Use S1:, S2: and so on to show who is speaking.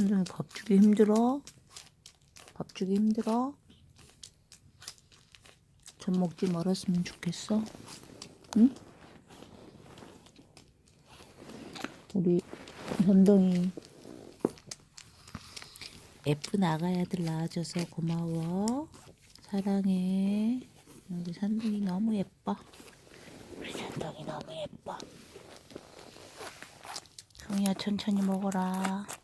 S1: 산둥이 밥 주기 힘들어? 밥 주기 힘들어? 젖 먹지 말았으면 좋겠어? 응? 우리 현동이 예쁜 아가야들 낳아줘서 고마워. 사랑해. 우리 산동이 너무 예뻐. 우리 산동이 너무 예뻐. 동이야 천천히 먹어라.